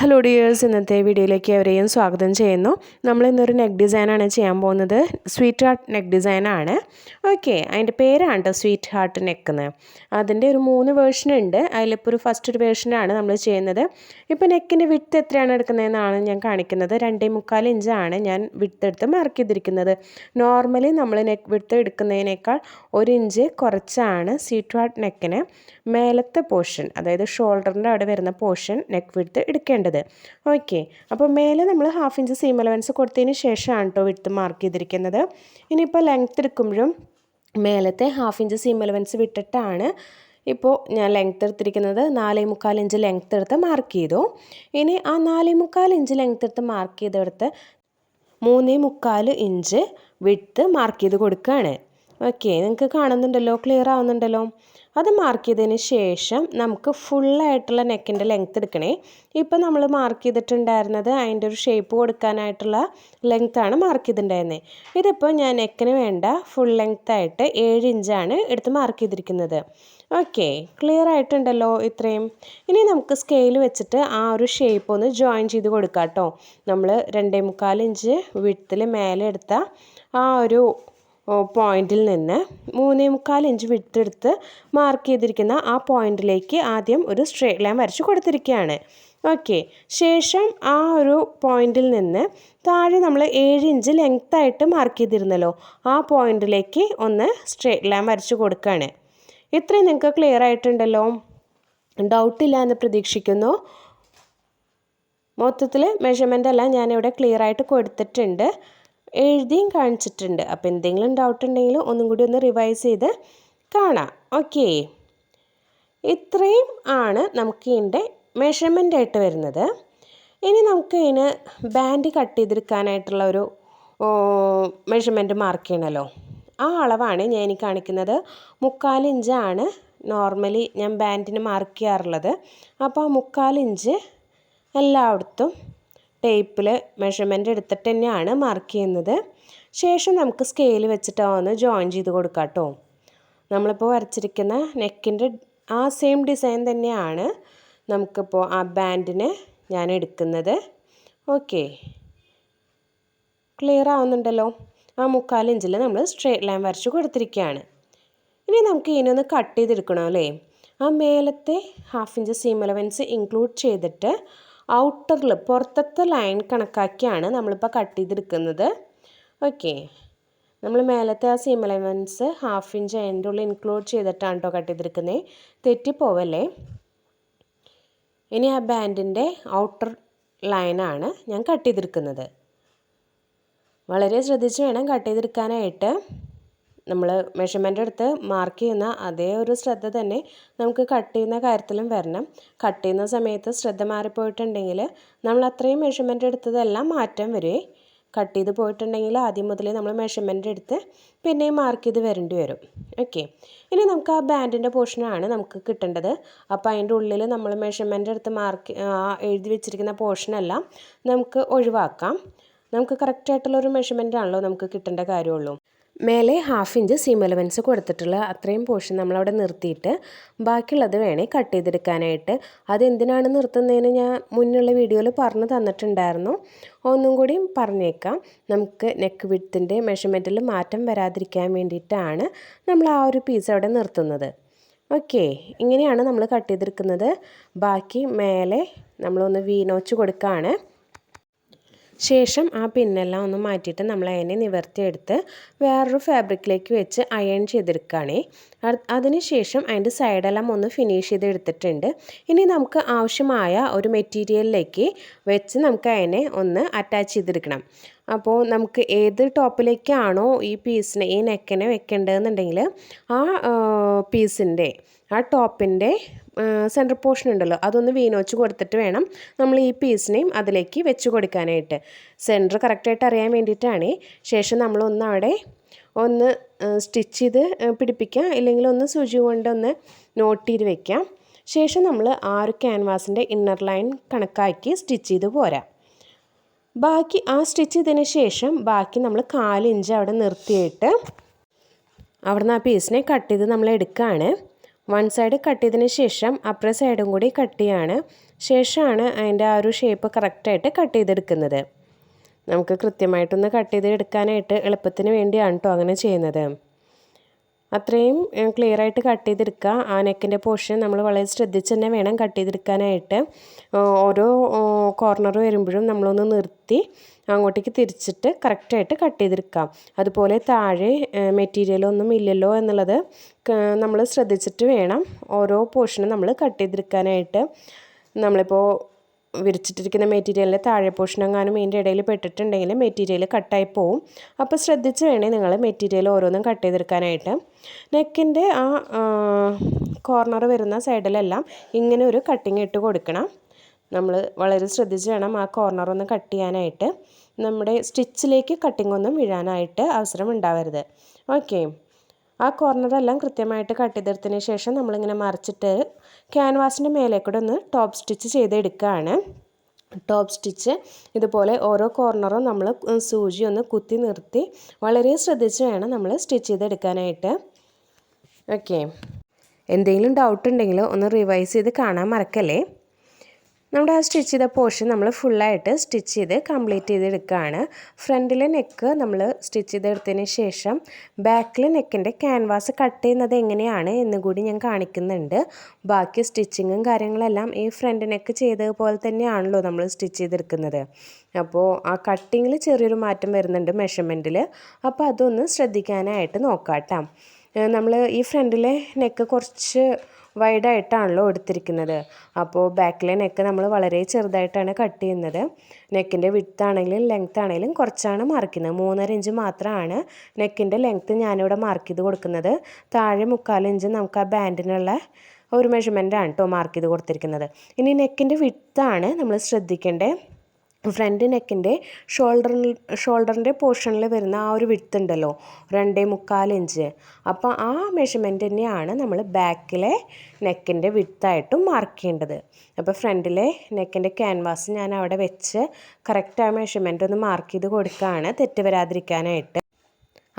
Hello dears ഇന്നത്തെ വീഡിയോയിലേക്ക് അവരെയും സ്വാഗതം ചെയ്യുന്നു. നമ്മൾ ഇന്നൊരു നെക്ക് ഡിസൈനാണ് ചെയ്യാൻ പോകുന്നത്. സ്വീറ്റ് ഹാർട്ട് നെക്ക് ഡിസൈനാണ് ഓക്കെ അതിന്റെ പേരാണ് കേട്ടോ സ്വീറ്റ് ഹാർട്ട് നെക്ക് എന്ന് അതിന്റെ ഒരു മൂന്ന് വേർഷൻ ഉണ്ട്. അതിലിപ്പോൾ ഒരു ഫസ്റ്റ് ഒരു വേർഷനാണ് നമ്മൾ ചെയ്യുന്നത്. ഇപ്പോൾ നെക്കിന്റെ വിട്ട് എത്രയാണ് എടുക്കുന്നതെന്നാണ് ഞാൻ കാണിക്കുന്നത്. രണ്ടേ മുക്കാൽ ഇഞ്ചാണ് ഞാൻ വിട്ട് എടുത്ത് മാർക്ക് ചെയ്തിരിക്കുന്നത്. നോർമലി നമ്മൾ നെക്ക് വിട്ട് എടുക്കുന്നതിനേക്കാൾ ഒരു ഇഞ്ച് കുറച്ചാണ് സ്വീറ്റ് ഹാർട്ട് നെക്കിന് മേലത്തെ പോർഷൻ അതായത് ഷോൾഡറിന്റെ അവിടെ വരുന്ന പോർഷൻ നെക്ക് വിട്ട് എടുക്കേണ്ടത്. ഓക്കെ അപ്പോൾ മേലെ നമ്മൾ ഹാഫ് ഇഞ്ച് സീം അലവൻസ് കൊടുത്തതിന് ശേഷമാണ് കേട്ടോ വിട്ട് മാർക്ക് ചെയ്തിരിക്കുന്നത്. ഇനിയിപ്പോൾ ലെങ്ത് എടുക്കുമ്പോഴും മേലത്തെ ഹാഫ് ഇഞ്ച് സീം അലവൻസ് വിട്ടിട്ടാണ് ഇപ്പോൾ ഞാൻ ലെങ്ത് എടുത്തിരിക്കുന്നത് നാലേ മുക്കാൽ ഇഞ്ച് ലെങ്ത് എടുത്ത് മാർക്ക് ചെയ്തു. ഇനി ആ നാലേ മുക്കാൽ ഇഞ്ച് ലെങ്ത് എടുത്ത് മാർക്ക് ചെയ്തെടുത്ത് മൂന്നേ മുക്കാൽ ഇഞ്ച് വിട്ട് മാർക്ക് ചെയ്ത് കൊടുക്കുകയാണ് ഓക്കെ നിങ്ങൾക്ക് കാണുന്നുണ്ടല്ലോ? ക്ലിയർ ആവുന്നുണ്ടല്ലോ? അത് മാർക്ക് ചെയ്തതിന് ശേഷം നമുക്ക് ഫുള്ളായിട്ടുള്ള നെക്കിന്റെ ലെങ്ത് എടുക്കണേ. ഇപ്പം നമ്മൾ മാർക്ക് ചെയ്തിട്ടുണ്ടായിരുന്നത് അതിന്റെ ഒരു ഷേപ്പ് കൊടുക്കാനായിട്ടുള്ള ലെങ്ത്താണ് മാർക്ക് ചെയ്തിട്ടുണ്ടായിരുന്നത് ഇതിപ്പോൾ ഞാൻ നെക്കിന് വേണ്ട ഫുൾ ലെങ്ത് ആയിട്ട് ഏഴ് ഇഞ്ചാണ് എടുത്ത് മാർക്ക് ചെയ്തിരിക്കുന്നത്. ഓക്കെ ക്ലിയർ ആയിട്ടുണ്ടല്ലോ ഇത്രയും. ഇനി നമുക്ക് സ്കെയിൽ വെച്ചിട്ട് ആ ഒരു ഷേപ്പ് ഒന്ന് ജോയിൻ ചെയ്ത് കൊടുക്കാം കേട്ടോ നമ്മൾ രണ്ടേ മുക്കാൽ ഇഞ്ച് മേലെ എടുത്ത ആ ഒരു പോയിന്റിൽ നിന്ന് മൂന്നേ മുക്കാൽ ഇഞ്ച് വിട്ടെടുത്ത് മാർക്ക് ചെയ്തിരിക്കുന്ന ആ പോയിന്റിലേക്ക് ആദ്യം ഒരു സ്ട്രേറ്റ് ലൈൻ വരച്ച് കൊടുത്തിരിക്കുകയാണ്. ഓക്കെ ശേഷം ആ ഒരു പോയിന്റിൽ നിന്ന് താഴെ നമ്മൾ ഏഴ് ഇഞ്ച് ലെങ്ത് ആയിട്ട് മാർക്ക് ചെയ്തിരുന്നല്ലോ ആ പോയിന്റിലേക്ക് ഒന്ന് സ്ട്രേറ്റ് ലൈൻ വരച്ച് കൊടുക്കുകയാണ്. ഇത്രയും നിങ്ങൾക്ക് ക്ലിയർ ആയിട്ടുണ്ടല്ലോ? ഡൗട്ടില്ല എന്ന് പ്രതീക്ഷിക്കുന്നു. മൊത്തത്തിൽ മെഷർമെന്റ് എല്ലാം ഞാനിവിടെ ക്ലിയർ ആയിട്ട് കൊടുത്തിട്ടുണ്ട്. എഴുതിയും കാണിച്ചിട്ടുണ്ട്. അപ്പോൾ എന്തെങ്കിലും ഡൗട്ട് ഉണ്ടെങ്കിൽ ഒന്നും കൂടി ഒന്ന് റിവൈസ് ചെയ്ത് കാണാം. ഓക്കെ ഇത്രയും ആണ് നമുക്ക് ഇതിന്റെ മെഷർമെന്റ് ആയിട്ട് വരുന്നത്. ഇനി നമുക്ക് ഇതിന് ബാൻഡ് കട്ട് ചെയ്തെടുക്കാനായിട്ടുള്ള ഒരു മെഷർമെന്റ് മാർക്ക് ചെയ്യണമല്ലോ ആ അളവാണ് ഞാൻ ഇനി കാണിക്കുന്നത്. മുക്കാൽ ഇഞ്ചാണ് നോർമലി ഞാൻ ബാൻഡിന് മാർക്ക് ചെയ്യാറുള്ളത്. അപ്പോൾ ആ മുക്കാൽ ഇഞ്ച് എല്ലായിടത്തും ടേപ്പിൽ മെഷർമെന്റ് എടുത്തിട്ട് തന്നെയാണ് മാർക്ക് ചെയ്യുന്നത്. ശേഷം നമുക്ക് സ്കെയിൽ വെച്ചിട്ട് ഒന്ന് ജോയിൻ ചെയ്ത് കൊടുക്കാം കേട്ടോ നമ്മളിപ്പോൾ വരച്ചിരിക്കുന്ന നെക്കിന്റെ ആ സെയിം ഡിസൈൻ തന്നെയാണ് നമുക്കിപ്പോൾ ആ ബാൻഡിന് ഞാൻ എടുക്കുന്നത്. ഓക്കെ ക്ലിയർ ആവുന്നുണ്ടല്ലോ? ആ മുക്കാലിഞ്ചിൽ നമ്മൾ സ്ട്രേറ്റ് ലൈൻ വരച്ച് കൊടുത്തിരിക്കുകയാണ്. ഇനി നമുക്ക് ഇതിനൊന്ന് കട്ട് ചെയ്തെടുക്കണം അല്ലേ? ആ മേലത്തെ half inch seam allowance include ചെയ്തിട്ട് ഔട്ടറിൽ പുറത്തത്തെ ലൈൻ കണക്കാക്കിയാണ് നമ്മളിപ്പോൾ കട്ട് ചെയ്തെടുക്കുന്നത്. ഓക്കെ നമ്മൾ മേലത്തെ ആ സീം അലവൻസ് ഹാഫ് ഇഞ്ച് അതിന്റെ ഉള്ളിൽ ഇൻക്ലൂഡ് ചെയ്തിട്ടാണ് കേട്ടോ കട്ട് ചെയ്തെടുക്കുന്നത് തെറ്റിപ്പോവല്ലേ? ഇനി ആ ബാൻഡിന്റെ ഔട്ടർ ലൈനാണ് ഞാൻ കട്ട് ചെയ്തെടുക്കുന്നത്. വളരെ ശ്രദ്ധിച്ച് വേണം കട്ട് ചെയ്തെടുക്കാനായിട്ട്. നമ്മൾ മെഷർമെന്റ് എടുത്ത് മാർക്ക് ചെയ്യുന്ന അതേ ഒരു ശ്രദ്ധ തന്നെ നമുക്ക് കട്ട് ചെയ്യുന്ന കാര്യത്തിലും വരണം. കട്ട് ചെയ്യുന്ന സമയത്ത് ശ്രദ്ധ മാറിപ്പോയിട്ടുണ്ടെങ്കിൽ നമ്മൾ അത്രയും മെഷർമെന്റ് എടുത്തതെല്ലാം മാറ്റം വരുമേ കട്ട് ചെയ്ത് പോയിട്ടുണ്ടെങ്കിൽ ആദ്യം മുതലേ നമ്മൾ മെഷർമെന്റ് എടുത്ത് പിന്നെയും മാർക്ക് ചെയ്ത് വരേണ്ടി വരും. ഓക്കെ ഇനി നമുക്ക് ആ ബാൻഡിന്റെ പോർഷനാണ് നമുക്ക് കിട്ടേണ്ടത്. അപ്പോൾ അതിന്റെ ഉള്ളിൽ നമ്മൾ മെഷർമെന്റ് എടുത്ത് മാർക്ക് എഴുതി വെച്ചിരിക്കുന്ന പോർഷനെല്ലാം നമുക്ക് ഒഴിവാക്കാം. നമുക്ക് കറക്റ്റായിട്ടുള്ള ഒരു മെഷർമെന്റ് ആണല്ലോ നമുക്ക് കിട്ടേണ്ട കാര്യമുള്ളൂ. മേലെ ഹാഫ് ഇഞ്ച് സീം അലവൻസ് കൊടുത്തിട്ടുള്ള അത്രയും പോർഷൻ നമ്മളവിടെ നിർത്തിയിട്ട് ബാക്കിയുള്ളത് വേണേൽ കട്ട് ചെയ്തെടുക്കാനായിട്ട്. അതെന്തിനാണ് നിർത്തുന്നതെന്ന് ഞാൻ മുന്നുള്ള വീഡിയോയിൽ പറഞ്ഞു തന്നിട്ടുണ്ടായിരുന്നു. ഒന്നും കൂടി പറഞ്ഞേക്കാം. നമുക്ക് നെക്ക് വിഡ്ത്തിന്റെ മെഷർമെന്റിൽ മാറ്റം വരാതിരിക്കാൻ വേണ്ടിയിട്ടാണ് നമ്മൾ ആ ഒരു പീസ് അവിടെ നിർത്തുന്നത്. ഓക്കെ ഇങ്ങനെയാണ് നമ്മൾ കട്ട് ചെയ്തെടുക്കുന്നത്. ബാക്കി മേലെ നമ്മളൊന്ന് വീനോച്ച് കൊടുക്കുകയാണ് ശേഷം ആ പിന്നെല്ലാം ഒന്ന് മാറ്റിയിട്ട് നമ്മൾ അതിനെ നിവർത്തിയെടുത്ത് വേറൊരു ഫാബ്രിക്കിലേക്ക് വെച്ച് അയൺ ചെയ്തെടുക്കുകയാണേ. അതിനുശേഷം അതിന്റെ സൈഡെല്ലാം ഒന്ന് ഫിനിഷ് ചെയ്തെടുത്തിട്ടുണ്ട്. ഇനി നമുക്ക് ആവശ്യമായ ഒരു മെറ്റീരിയലിലേക്ക് വെച്ച് നമുക്ക് അതിനെ ഒന്ന് അറ്റാച്ച് ചെയ്തെടുക്കണം. അപ്പോൾ നമുക്ക് ഏത് ടോപ്പിലേക്കാണോ ഈ പീസിനെ ഈ നെക്കിനെ വെക്കേണ്ടതെന്നുണ്ടെങ്കിൽ ആ പീസിന്റെ ആ ടോപ്പിന്റെ സെന്റർ പോർഷൻ ഉണ്ടല്ലോ അതൊന്ന് വീനോച്ച് കൊടുത്തിട്ട് വേണം നമ്മൾ ഈ പീസിനെയും അതിലേക്ക് വെച്ച് കൊടുക്കാനായിട്ട്. സെന്റർ കറക്റ്റായിട്ട് അറിയാൻ വേണ്ടിയിട്ടാണ്. ശേഷം നമ്മളൊന്ന് അവിടെ ഒന്ന് സ്റ്റിച്ച് ചെയ്ത് പിടിപ്പിക്കാം. ഇല്ലെങ്കിൽ ഒന്ന് സൂചി കൊണ്ടൊന്ന് നോട്ട് ചെയ്ത് വെക്കാം. ശേഷം നമ്മൾ ആ ഒരു ക്യാൻവാസിന്റെ ഇന്നർ ലൈൻ കണക്കാക്കി സ്റ്റിച്ച് ചെയ്ത് പോരാം. ബാക്കി ആ സ്റ്റിച്ച് ചെയ്തതിന് ശേഷം ബാക്കി നമ്മൾ കാലിഞ്ച് അവിടെ നിർത്തിയിട്ട് അവിടുന്ന് ആ പീസിനെ കട്ട് ചെയ്ത് നമ്മൾ എടുക്കുകയാണ് വൺ സൈഡ് കട്ട് ചെയ്തതിന് ശേഷം അപ്പുറ സൈഡും കൂടി കട്ട് ശേഷമാണ് അതിന്റെ ആ ഒരു ഷേപ്പ് കറക്റ്റായിട്ട് കട്ട് ചെയ്തെടുക്കുന്നത്. നമുക്ക് കൃത്യമായിട്ടൊന്ന് കട്ട് ചെയ്തെടുക്കാനായിട്ട് എളുപ്പത്തിന് വേണ്ടിയാണ് കേട്ടോ അങ്ങനെ ചെയ്യുന്നത്. അത്രയും ക്ലിയർ ആയിട്ട് കട്ട് ചെയ്തെടുക്കുക. ആ നെക്കിന്റെ പോർഷൻ നമ്മൾ വളരെ ശ്രദ്ധിച്ച് തന്നെ വേണം കട്ട് ചെയ്തെടുക്കാനായിട്ട്. ഓരോ കോർണർ വരുമ്പോഴും നമ്മളൊന്ന് നിർത്തി അങ്ങോട്ടേക്ക് തിരിച്ചിട്ട് കറക്റ്റായിട്ട് കട്ട് ചെയ്തെടുക്കാം അതുപോലെ താഴെ മെറ്റീരിയലൊന്നും ഇല്ലല്ലോ എന്നുള്ളത് നമ്മൾ ശ്രദ്ധിച്ചിട്ട് വേണം ഓരോ പോർഷനും നമ്മൾ കട്ട് ചെയ്തെടുക്കാനായിട്ട്. നമ്മളിപ്പോൾ വിരിച്ചിട്ടിരിക്കുന്ന മെറ്റീരിയലിന്റെ താഴെ പോഷണങ്ങാനും ഇതിന്റെ ഇടയിൽ പെട്ടിട്ടുണ്ടെങ്കിൽ മെറ്റീരിയൽ കട്ടായി പോവും. അപ്പോൾ ശ്രദ്ധിച്ച് വേണേ നിങ്ങൾ മെറ്റീരിയൽ ഓരോന്നും കട്ട് ചെയ്തെടുക്കാനായിട്ട്. നെക്കിന്റെ ആ കോർണർ വരുന്ന സൈഡിലെല്ലാം ഇങ്ങനെ ഒരു കട്ടിങ് ഇട്ട് കൊടുക്കണം. നമ്മൾ വളരെ ശ്രദ്ധിച്ച് വേണം ആ കോർണർ ഒന്ന് കട്ട് ചെയ്യാനായിട്ട്. നമ്മുടെ സ്റ്റിച്ചിലേക്ക് കട്ടിംഗ് ഒന്നും വീഴാനായിട്ട് അവസരം ഉണ്ടാവരുത്. ഓക്കെ ആ കോർണറെല്ലാം കൃത്യമായിട്ട് കട്ട് ചെയ്തെടുത്തതിന് ശേഷം നമ്മളിങ്ങനെ മറിച്ചിട്ട് ക്യാൻവാസിന്റെ മേലെ കൂടെ ഒന്ന് ടോപ്പ് സ്റ്റിച്ച് ചെയ്തെടുക്കുകയാണ്. ടോപ്പ് സ്റ്റിച്ച് ഇതുപോലെ ഓരോ കോർണറും നമ്മൾ സൂചി ഒന്ന് കുത്തി നിർത്തി വളരെ ശ്രദ്ധിച്ച് വേണം നമ്മൾ സ്റ്റിച്ച് ചെയ്തെടുക്കാനായിട്ട്. ഓക്കെ. എന്തെങ്കിലും ഡൗട്ട് ഉണ്ടെങ്കിൽ ഒന്ന് റിവൈസ് ചെയ്ത് കാണാൻ മറക്കല്ലേ? നമ്മുടെ ആ സ്റ്റിച്ച് ചെയ്ത പോർഷൻ നമ്മൾ ഫുള്ളായിട്ട് സ്റ്റിച്ച് ചെയ്ത് കംപ്ലീറ്റ് ചെയ്തെടുക്കുകയാണ്. ഫ്രണ്ടിലെ നെക്ക് നമ്മൾ സ്റ്റിച്ച് ചെയ്തെടുത്തതിന് ശേഷം ബാക്കിലെ നെക്കിന്റെ ക്യാൻവാസ് കട്ട് ചെയ്യുന്നത് എങ്ങനെയാണ് എന്നുകൂടി ഞാൻ കാണിക്കുന്നുണ്ട്. ബാക്കി സ്റ്റിച്ചിങ്ങും കാര്യങ്ങളെല്ലാം ഈ ഫ്രണ്ട് നെക്ക് ചെയ്തതുപോലെ തന്നെയാണല്ലോ നമ്മൾ സ്റ്റിച്ച് ചെയ്തെടുക്കുന്നത്. അപ്പോൾ ആ കട്ടിങ്ങിൽ ചെറിയൊരു മാറ്റം വരുന്നുണ്ട് മെഷർമെന്റിൽ അപ്പോൾ അതൊന്ന് ശ്രദ്ധിക്കാനായിട്ട് നോക്കാം കേട്ടോ നമ്മൾ ഈ ഫ്രണ്ടിലെ നെക്ക് കുറച്ച് വൈഡായിട്ടാണല്ലോ എടുത്തിരിക്കുന്നത്. അപ്പോൾ ബാക്കിലെ നെക്ക് നമ്മൾ വളരെ ചെറുതായിട്ടാണ് കട്ട് ചെയ്യുന്നത്. നെക്കിന്റെ വിഡ്ത്ത് ആണെങ്കിലും ലെങ്ത് ആണെങ്കിലും കുറച്ചാണ് മാർക്ക് ചെയ്യുന്നത് മൂന്നര ഇഞ്ച് മാത്രമാണ് നെക്കിന്റെ ലെങ്ത്ത് ഞാനിവിടെ മാർക്ക് ചെയ്ത് കൊടുക്കുന്നത്. താഴെ മുക്കാൽ ഇഞ്ച് നമുക്ക് ആ ബാൻഡിനുള്ള ഒരു മെഷർമെന്റാണ് കേട്ടോ മാർക്ക് ചെയ്ത് കൊടുത്തിരിക്കുന്നത്. ഇനി നെക്കിന്റെ വിഡ്ത്താണ് നമ്മൾ ശ്രദ്ധിക്കേണ്ടത്. ഫ്രണ്ട് നെക്കിന്റെ ഷോൾഡറിൽ ഷോൾഡറിന്റെ പോർഷനിൽ വരുന്ന ആ ഒരു വിഡ്ത്ത് ഉണ്ടല്ലോ രണ്ടേ മുക്കാൽ ഇഞ്ച്. അപ്പോൾ ആ മെഷർമെന്റ് തന്നെയാണ് നമ്മൾ ബാക്കിലെ നെക്കിന്റെ വിഡ്ത്തായിട്ടും മാർക്ക് ചെയ്യേണ്ടത്. അപ്പോൾ ഫ്രണ്ടിലെ നെക്കിന്റെ ക്യാൻവാസ് ഞാൻ അവിടെ വെച്ച് കറക്റ്റ് ആ മെഷർമെന്റ് ഒന്ന് മാർക്ക് ചെയ്ത് കൊടുക്കുകയാണ്. തെറ്റ് വരാതിരിക്കാനായിട്ട്.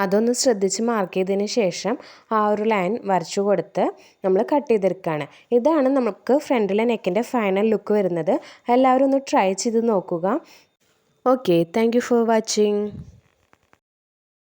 അതൊന്ന് ശ്രദ്ധിച്ച് മാർക്ക് ചെയ്തതിന് ശേഷം ആ ഒരു ലൈൻ വരച്ചു കൊടുത്ത് നമ്മൾ കട്ട് ചെയ്തെടുക്കുകയാണ് ഇതാണ് നമുക്ക് ഫ്രണ്ടിലെ നെക്കിന്റെ ഫൈനൽ ലുക്ക് വരുന്നത്. എല്ലാവരും ഒന്ന് ട്രൈ ചെയ്ത് നോക്കുക. Okay thank for watching